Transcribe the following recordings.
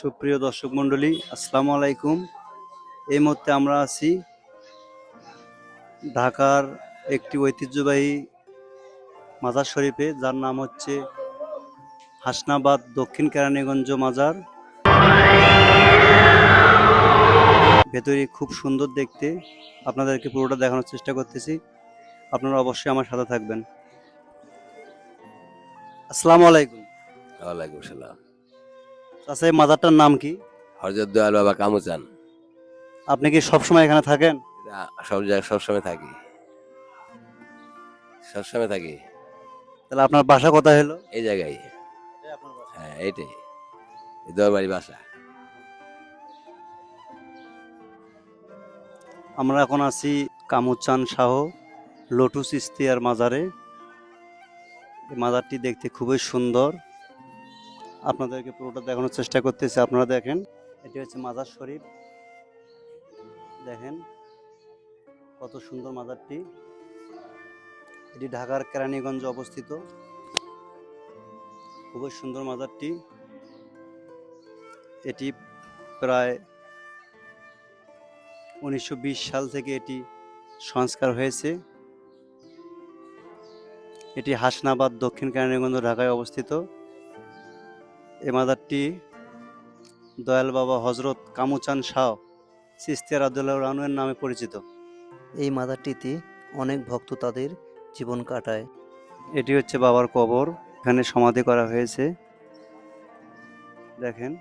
সুপ্রিয় দর্শক মণ্ডলী, আসসালামু আলাইকুম। এই মুহূর্তে আমরা আছি ঢাকার একটি ঐতিহ্যবাহী মাজার শরীফে, যার নাম হচ্ছে হাসনাবাদ দক্ষিণ কেরানীগঞ্জ মাজার। ভেতরে খুব সুন্দর দেখতে। আপনাদেরকে পুরোটা দেখানোর চেষ্টা করতেছি। আপনারা অবশ্যই আমার সাথে থাকবেন। আসসালামু আলাইকুম। ওয়ালাইকুম সালাম। আচ্ছা এই মাজারটার নাম কি? হরজত দয়াল বাবা কামুচান। আপনি কি সবসময় এখানে থাকেন? সব জায়গায় সবসময় থাকি। সবসময় থাকি। তাহলে আপনার বাসা কোথায় হলো? এই জায়গায়। হ্যাঁ এইটাই। এই দরবারি বাসা। আমরা এখন আছি কামুচান শাহ লোটুস ইস্তিয়ার মাজারে। মাজারটি দেখতে খুবই সুন্দর। আপনাদেরকে পুরোটা দেখানোর চেষ্টা করতেছি, আপনারা দেখেন। এটি হচ্ছে মাজার শরীফ। দেখেন কত সুন্দর মাজারটি। এটি ঢাকার কেরানীগঞ্জে অবস্থিত। খুবই সুন্দর মাজারটি। এটি প্রায় উনিশশো বিশ সাল থেকে এটি সংস্কার হয়েছে। এটি হাসনাবাদ দক্ষিণ কেরানীগঞ্জ ঢাকায় অবস্থিত। এ মাজারটি দয়াল বাবা হজরত কামুচান শাহ সিস্তিয়ার আব্দুল্লাহ রানুয়ের নামে পরিচিত। এই মাজারটিতে অনেক ভক্ত তাদের জীবন কাটায়। এটি হচ্ছে বাবার কবর। এখানে সমাধি করা হয়েছে। দেখেন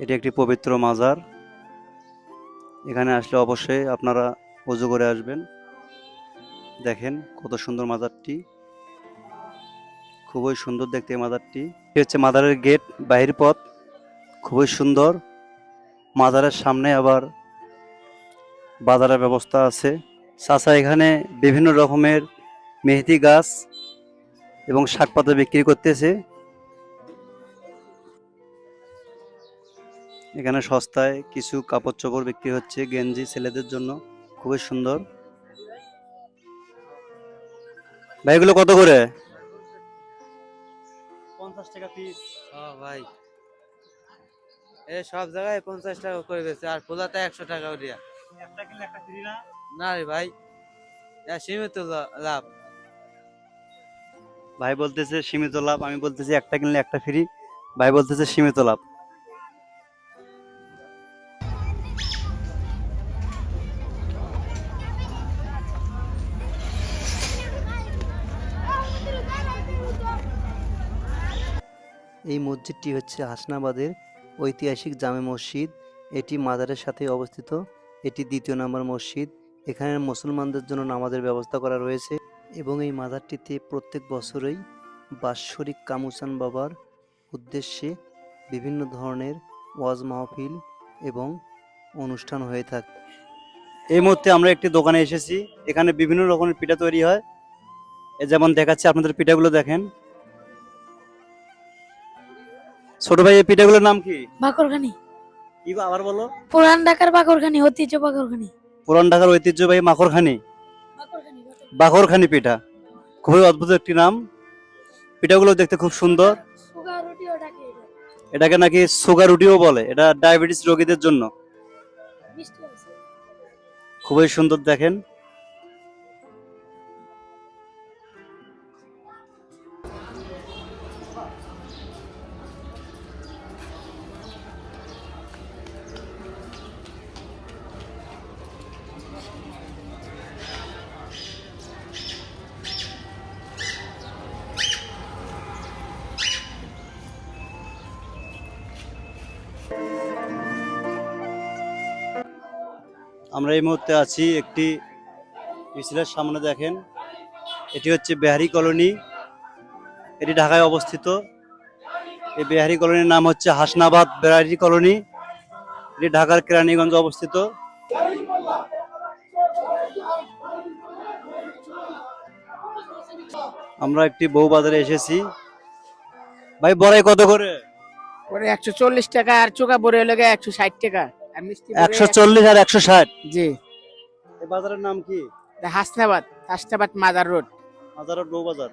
এটি একটি পবিত্র মাজার। এখানে আসলে অবশ্যই আপনারা অজু করে আসবেন। দেখেন কত সুন্দর মাজারটি খুবই সুন্দর দেখতে এই মাজারটি এটি হচ্ছে মাদারের গেট, বাহির পথ, খুবই সুন্দর। মাদারের সামনে আবার বাজারের ব্যবস্থা আছে। চাচা, এখানে বিভিন্ন রকমের মেহেদি গাছ এবং শাকপাতা বিক্রি করতেছে। এখানে সস্তায় কিছু কাপড় চোপড় বিক্রি হচ্ছে গেঞ্জি ছেলেদের জন্য। খুবই সুন্দর। ভাই এগুলো কত করে? পঞ্চাশ টাকা পিস ও ভাই। এ সব জায়গায় পঞ্চাশ টাকা করে দিয়েছে আর পোলাতে একশো টাকা উঠিয়া একটা কিনলে একটা ফ্রি না? না রে ভাই সীমিত লা- লাভ। ভাই বলতেছে সীমিত লাভ আমি বলতেছি একটা কিনলে একটা ফ্রি ভাই বলতেছে সীমিত লাভ। এই মসজিদটি হচ্ছে হাসনাবাদের ঐতিহাসিক জামে মসজিদ। এটি মাদারের সাথে অবস্থিত। এটি দ্বিতীয় নম্বর মসজিদ। এখানে মুসলমানদের জন্য নামাজের ব্যবস্থা করা রয়েছে এবং এই মাদারটিতে প্রত্যেক বছরই বাৎসরিক কামুসান বাবার উদ্দেশ্যে বিভিন্ন ধরনের ওয়াজ মাহফিল এবং অনুষ্ঠান হয়ে থাকে। এই মুহূর্তে আমরা একটি দোকানে এসেছি। এখানে বিভিন্ন রকমের পিঠা তৈরি হয়। যেমন দেখাচ্ছে, আপনাদের পিঠাগুলো দেখেন। ছোট ভাই এই পিঠাগুলোর নাম কি? বাকরখানি। কি বা আবার বলো? পুরান ঢাকার বাকরখানি ঐতিহ্য বাকরখানি। পুরান ঢাকার ঐতিহ্যবাহী মাখরখানি? বাকরখানি বাখরখানি পিঠা। খুবই অদ্ভুত একটি নাম। পিঠাগুলো দেখতে খুব সুন্দর। সুগার রুটি ওটাকে এটাকে নাকি সুগার রুটিও বলে। এটা ডায়াবেটিস রোগীদের জন্য। মিষ্টি আছে খুবই সুন্দর দেখেন। আমরা এই মুহূর্তে আছি একটি মিছিলের সামনে দেখেন। এটি হচ্ছে বেহারি কলোনি। এটি ঢাকায় অবস্থিত। এই বিহারি কলোনির নাম হচ্ছে হাসনাবাদ বেহারি কলোনি। এটি ঢাকার কেরানীগঞ্জ অবস্থিত। আমরা একটি বউ বাজারে এসেছি। ভাই, বড়াই কত করে? একশো চল্লিশ টাকা আর চোখা বড়ে লাগে একশো ষাট টাকা। একশো চল্লিশ আর একশো ষাট। জি। এই বাজারের নাম কি? হাসনাবাদ হাসনাবাদ মাদার রোড। হাজার বউ বাজার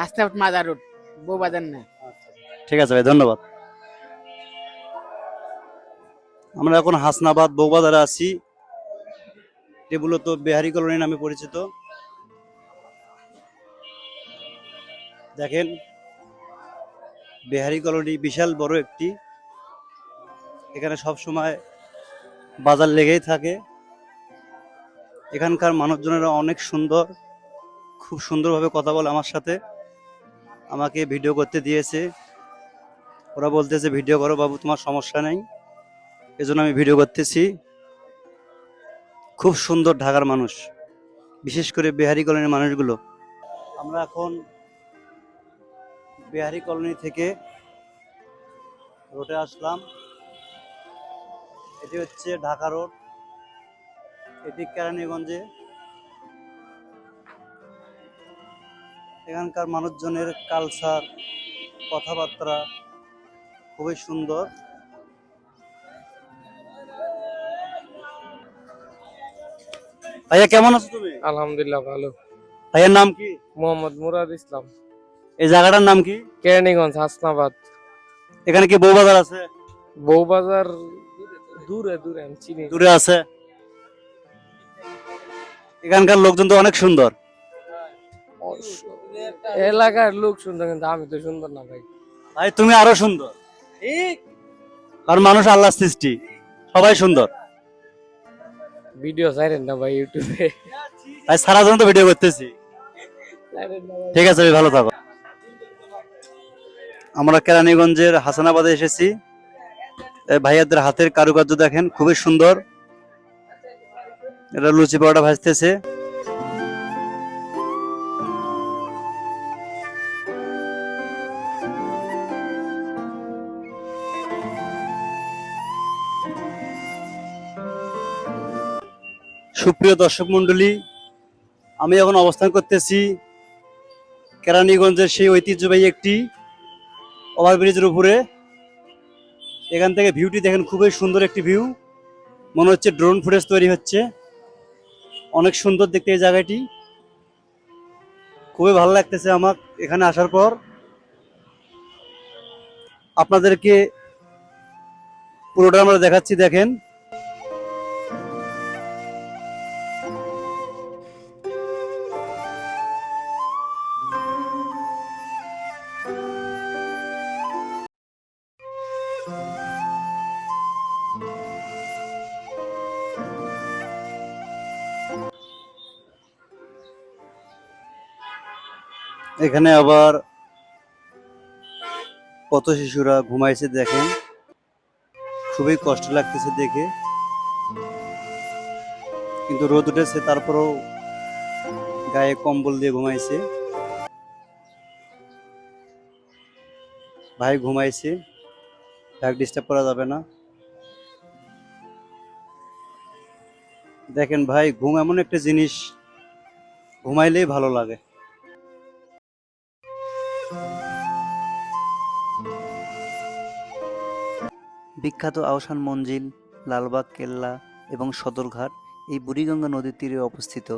হাসনাবাদ মাদার রোড বউ বাজার না ঠিক আছে ভাই ধন্যবাদ। আমরা এখন হাসনাবাদ বৌবাজারে আছি। এটি মূলত বিহারি কলোনি নামে পরিচিত। দেখেন বিহারি কলোনি বিশাল বড় একটি। এখানে সব সময় বাজার লেগেই থাকে। এখানকার মানুষজনেরা অনেক সুন্দর, খুব সুন্দরভাবে কথা বলে আমার সাথে। আমাকে ভিডিও করতে দিয়েছে। ওরা বলতেছে, ভিডিও করো বাবু, তোমার সমস্যা নেই। এজন্য আমি ভিডিও করতেছি। খুব সুন্দর ঢাকার মানুষ, বিশেষ করে বিহারি কলোনির মানুষগুলো। আমরা এখন বিহারি কলোনি থেকে রোডে আসলাম। এটি হচ্ছে ঢাকা রোড এটি কেরানীগঞ্জে। এখানকার মানুষজনের কালচার কথাবার্তা খুবই সুন্দর। ভাইয়া কেমন আছো তুমি? আলহামদুলিল্লাহ ভালো। ভাইয়ার নাম কি? মোহাম্মদ মুরাদ ইসলাম। এই জায়গাটার নাম কি? কেরানীগঞ্জ হাসনাবাদ। এখানে কি বউবাজার আছে? বউবাজার দূরে দূরে আমি চিনি। না। দূরে আছে? এখানকার লোকজন তো অনেক সুন্দর। এলাকার লোক সুন্দর কিন্তু আমি তো সুন্দর না ভাই। ভাই তুমি আরও সুন্দর। কারণ মানুষ আল্লাহ সৃষ্টি। সবাই সুন্দর। ভিডিও চাইলেন না ভাই ইউটিউবে। ভাই সারা জন্য তো ভিডিও করতেছি। চাইলেন না ভাই। ঠিক আছে ভাই, ভালো থাকো। আমরা কেরানীগঞ্জের হাসানাবাদে এসেছি। ভাইয়াদের হাতের কারুকার্য দেখেন, খুবই সুন্দর। এটা লুচি পাউডার ভাজতেছে। সুপ্রিয় দর্শক মন্ডলী আমি এখন অবস্থান করতেছি কেরানীগঞ্জের সেই ঐতিহ্যবাহী একটি ওভারব্রিজের উপরে। এখান থেকে ভিউটি দেখেন, খুবই সুন্দর একটি ভিউ মনে হচ্ছে ড্রোন ফুটেজ তৈরি হচ্ছে। অনেক সুন্দর দেখতে এই জায়গাটি। খুবই ভালো লাগতেছে আমার এখানে আসার পর। আপনাদেরকে পুরোটা আমরা দেখাচ্ছি, দেখেন। এখানে আবার কত শিশুরা ঘুমাইছে দেখেন। খুবই কষ্ট লাগতেছে দেখে। কিন্তু রোদ উঠেছে, তারপরেও গায়ে কম্বল দিয়ে ঘুমাইছে। ভাই ঘুমাইছে। ভাই ডিস্টার্ব করা যাবে না। দেখেন ভাই, ঘুম এমন একটা জিনিস, ঘুমাইলেই ভালো লাগে। বিখ্যাত আহসান মঞ্জিল, লালবাগ কেল্লা এবং সদরঘাট এই বুড়িগঙ্গা নদীর তীরে অবস্থিত।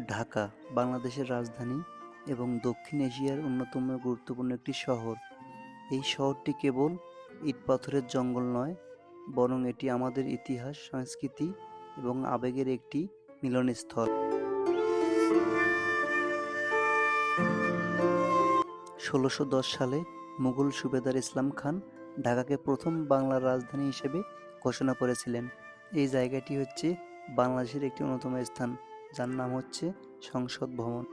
ঢাকা, বাংলাদেশের রাজধানী এবং দক্ষিণ এশিয়ার অন্যতম গুরুত্বপূর্ণ একটি শহর। এই শহরটি কেবল ইট পাথরের জঙ্গল নয়, বরং এটি আমাদের ইতিহাস, সংস্কৃতি এবং আবেগের একটি মিলনস্থল। ষোলোশো দশ সালে মুঘল সুবেদার ইসলাম খান ঢাকাকে প্রথম বাংলার রাজধানী হিসেবে ঘোষণা করেছিলেন। এই জায়গাটি হচ্ছে বাংলাদেশের একটি অন্যতম স্থান। যার নাম হচ্ছে সংসদ ভবন।